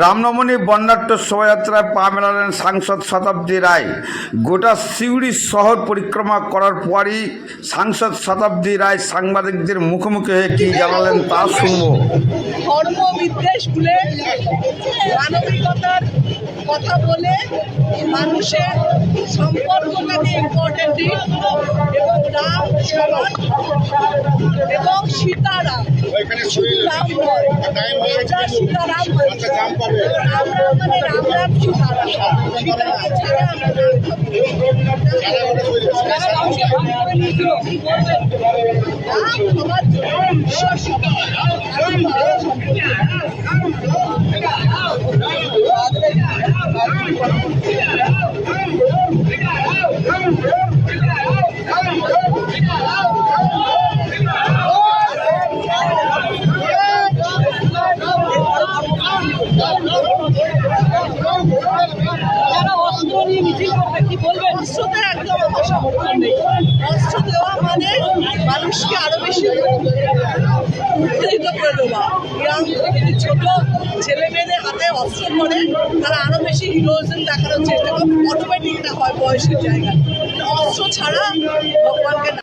রামনবমী বর্ণাঢ্য শোভাযাত্রায় পা মেলালেন সাংসদ শতাব্দী রায়। গোটা সিউড়ি শহর পরিক্রমা করার পরই সাংসদ শতাব্দী রায় সাংবাদিকদের মুখোমুখি হয়ে কী জানালেন তা শুনব। কথা বলে মানুষের সম্পর্কটাকে ইম্পর্টেন্ট দিন এবং রাম এবং সীতারাম মানে রাম রাম সীতারাম সীতাকে ছাড়া আমরা রাম রাম সবার সবার জন্য। যারা অস্ত্র নিয়ে মিছিল করবে, কি বলবেন অস্ত্রদের একদম আমার সমর্থন নেই। অস্ত্র দেওয়া মানে মানুষকে আরও বেশি উত্তেজিত করে দেওয়া। ইয়াং ছোট ছেলে মেয়েদের হাতে অস্ত্র পড়ে তারা আরও বেশি হিরোইজম দেখানোর চেষ্টা করে। অটোমেটিক এটা হয় বয়সের জায়গায়। অস্ত্র ছাড়া ভগবানকে